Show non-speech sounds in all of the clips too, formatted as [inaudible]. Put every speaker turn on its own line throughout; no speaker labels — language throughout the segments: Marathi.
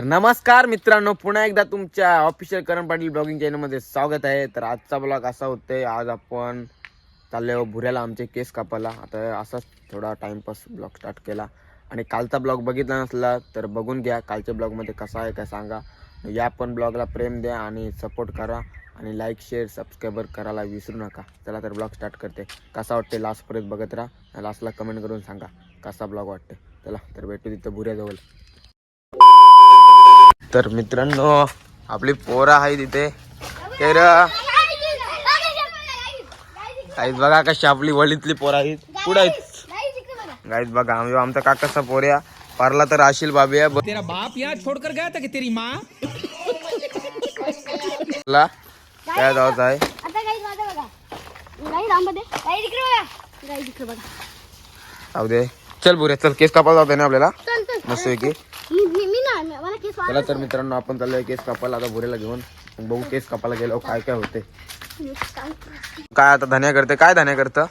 तर नमस्कार मित्रांनो पुन्हा एकदा तुमच्या ऑफिशियल करण पाटील ब्लॉगिंग चॅनलमध्ये स्वागत आहे. तर आजचा ब्लॉग असा होतोय आज आपण चाललो हो भुऱ्याला आमचे केस कापायला. आता असाच थोडा टाइमपास ब्लॉग स्टार्ट केला. आणि कालचा ब्लॉग बघितला नसला तर बघून घ्या कालच्या ब्लॉगमध्ये कसा आहे काय सांगा. या पण ब्लॉगला प्रेम द्या आणि सपोर्ट करा. आणि लाईक शेअर सबस्क्राईबर करायला विसरू नका. चला तर ब्लॉग स्टार्ट करते. कसा वाटते लास्टपर्यंत बघत राहा. लास्टला कमेंट करून सांगा कसा ब्लॉग वाटते चला तर भेटू तिथं भुऱ्याजवळ. तर मित्रांनो आपली पोरं आहे तिथे तर आहेत बघा कशी आपली वळीतली पोरं आहेत. पुढे आहेत? गाईत बघा आम्ही आमचा काकाचा पोऱ्या पारला तर आशील बाबी आहे.
तेरा बाप यहाँ छोड़कर गया था कि तेरी माँ?
काय जायचं आहे. जाऊ दे. चल बुऱ्या चल केस कापायला जाते ना आपल्याला. मस्त की
मी मी मी ना मला केस वाढ
चला तर मित्रांनो आपण चाललोय केस कापायला आता बुऱ्याला घेऊन. मग बघू केस कापायला गेलो काय काय होते काय आता धन्या करते? काय धन्या करतं?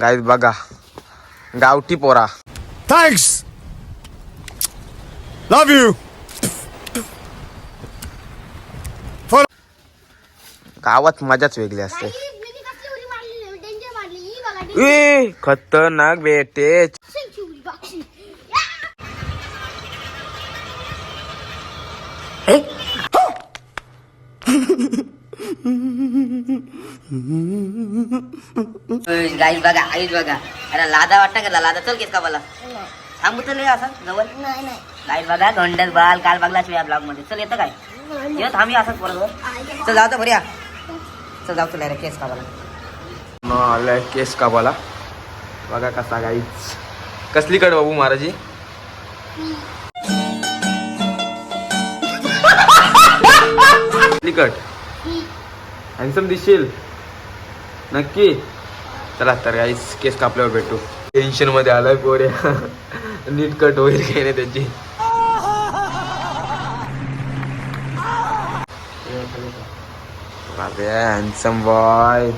गाईत बघा. गावठी पोरा.
Thanks. Love you.
गावात मजाच वेगळी असते.
ही.
ए खतरनाक बेटे.
गाईस बघा आईच बघा. अरे लादा वाटतं का? लादा चल केस कापाला थांबू तर नाही असं जवळ?
नाही नाही.
गाईस बघा गोंडल बाल काल बघलाच मी या ब्लॉगमध्ये चल येतं काय? ये थांबी असंच बरोबर चल जाऊ तर बऱ्या चल जाऊ तुला रे केस कापाला
आलाय केस कापाला बघा कसा गाईच कसली कड बाबू महाराजी? [laughs] कसली कट हॅन्सम दिसशील? नक्की. चला तर गाईस केस कापल्यावर भेटू. टेन्शनमध्ये आलाय पोऱ्या [laughs] नीट कट होईल काही नाही त्याची? बाबे हॅन्सम बॉय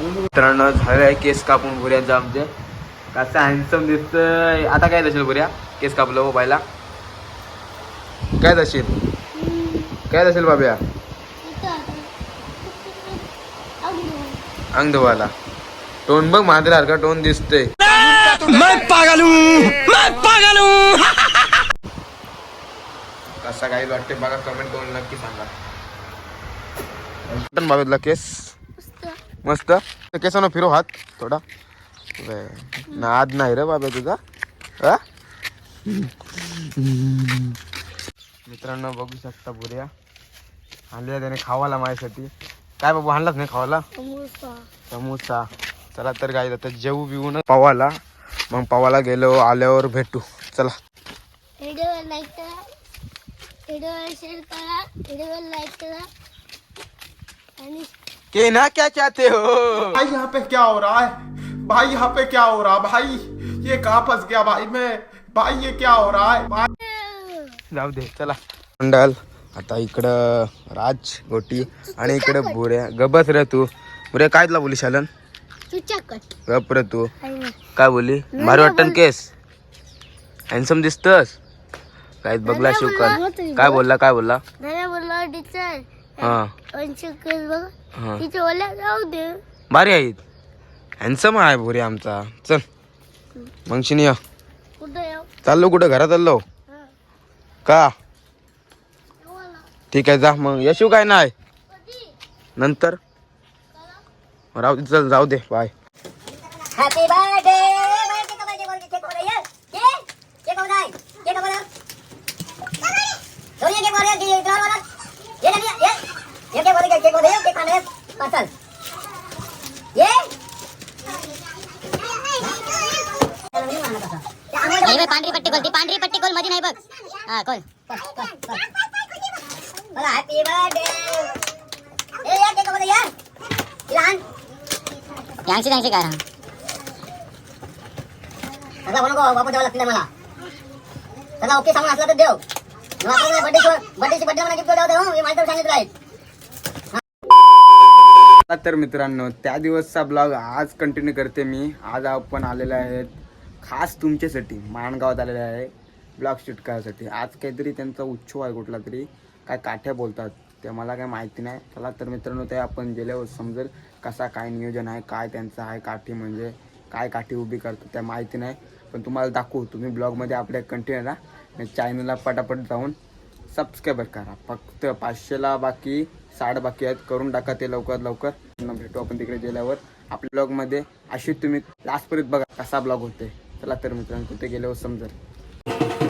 मित्रांनो झालंय केस कापून भुऱ्यांचा आमचे. कसं हॅन्सम दिसतंय. आता काय जाशील भुऱ्या केस कापलं हो बायला. काय जाशील काय जाशील बाब्या? अंग धुवायला टोन बघ मांजरासारखा टोन दिसतोय.
मैं पागल हूँ मैं पागल हूँ।
कसा काही वाटते बघा कमेंट करून नक्की सांगा. बटन बाबेतला केस. मस्त. केसानं फिरो हात थोडा. बे, नाद नाही रे बाबा तुझा. हा? मित्रांनो बघू शकता पुऱ्या. आणल्या त्याने खावाला माझ्यासाठी. काय बाबू आणलाच नाही खावाला? समोसा. चला तर काय आता जेऊ बिवून पवाला. मग पवाला गेलो आल्यावर भेटू. चला.
व्हिडिओवर लाईक करा. व्हिडिओवर शेअर करा. व्हिडिओवर लाईक करा. आणि
के ना क्या चाहते हो?
भाई यहाँ पे क्या हो रहा है? भाई यहाँ पे क्या हो रहा? है भाई ये कहाँ फंस गया भाई मैं? भाई ये क्या हो रहा है? भाई
जाऊ दे चला. मंडल. आता इकडं राज गोटी आणि इकडं बुऱ्या. गबस रे तू. बुऱ्या काय तुला बोली शालन? गप रे तू. काय बोली भारी वाटतं केस? हॅन्सम दिसतस? काय बघला शिवकर. काय बोलला काय बोलला? हा. भारी आहेत हॅन्सम आहे भुरे आमचा. चल. मग शिनी या.
कुठं येऊ
चाललो कुठं? घरात चाललो. का. ठीक आहे जा मग. यशू काय नाही? नंतर? राहू दे चल जाऊ दे. बाय
हॅपी बर्थडे
पांढरी पट्टी खोल ती पांढरी पट्टी खोलमध्ये नाही बघ। हा खोल
मला हॅपी बर्थडे ए या केक कापायला या लहान
यांशी त्यांशी करा.
सगळा नको वापस द्यावा लागतील मला. सगळा ओके सांगून असला तर देव. मग आपल्याला बर्थडे बर्थडेची बर्थडे मला गिफ्ट द्यावं देऊ मी माझ्या सांगितलं आहे.
तर मित्रांनो त्या दिवसचा ब्लॉग आज कंटिन्यू करते मी. आज आपण आलेले आहेत खास तुमच्यासाठी माणगावात आलेले आहे ब्लॉग शूट करायसाठी. आज काहीतरी त्यांचा उत्सव आहे कुठला तरी. काय काठ्या बोलतात. ते मला काय माहिती नाही. चला तर मित्रांनो ते आपण गेल्यावर समजेल कसा काय नियोजन आहे काय त्यांचं आहे काठी म्हणजे काय काठी उभी करतात त्या माहिती नाही. पण तुम्हाला दाखवू तुम्ही ब्लॉगमध्ये आपल्या कंटिन्यू राहा चॅनलला पटापट जाऊन सबस्क्राईबर करा. फक्त पाचशेला बाकी साठ बाकी आहेत करून टाका ते लवकरात लवकर. भेटू आपण तिकडे गेल्यावर. आपल्या ब्लॉगमध्ये अशी तुम्ही लास्टपर्यंत बघा कसा ब्लॉग होते चला तर मित्रांनो तिथे गेल्यावर समजेल.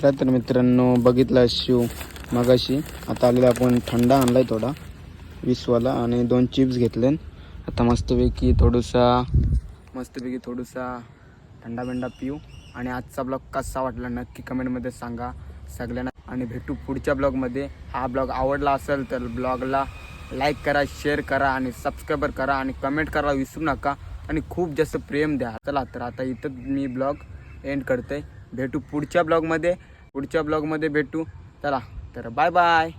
चला तर मित्रांनो बघितला शिव मगाशी. आता आलेला आपण थंडा आणलाय थोडा वीसवाला आणि दोन चिप्स घेतले. आता मस्तपैकी थोडंसा मस्तपैकी थोडंसा थंडा बिंडा पिऊ. आणि आजचा ब्लॉग कसा वाटला नक्की कमेंटमध्ये सांगा. सगळ्यांना आणि भेटू पुढच्या ब्लॉगमध्ये हा ब्लॉग आवडला असेल तर ब्लॉगला लाईक करा शेअर करा आणि सबस्क्राईबर करा आणि कमेंट करा विसरू नका. आणि खूप जास्त प्रेम द्या. चला तर आता इथं मी ब्लॉग एंड करते. भेटू पुढच्या ब्लॉगमध्ये. पुढच्या ब्लॉगमध्ये भेटू. चला तर बाय बाय.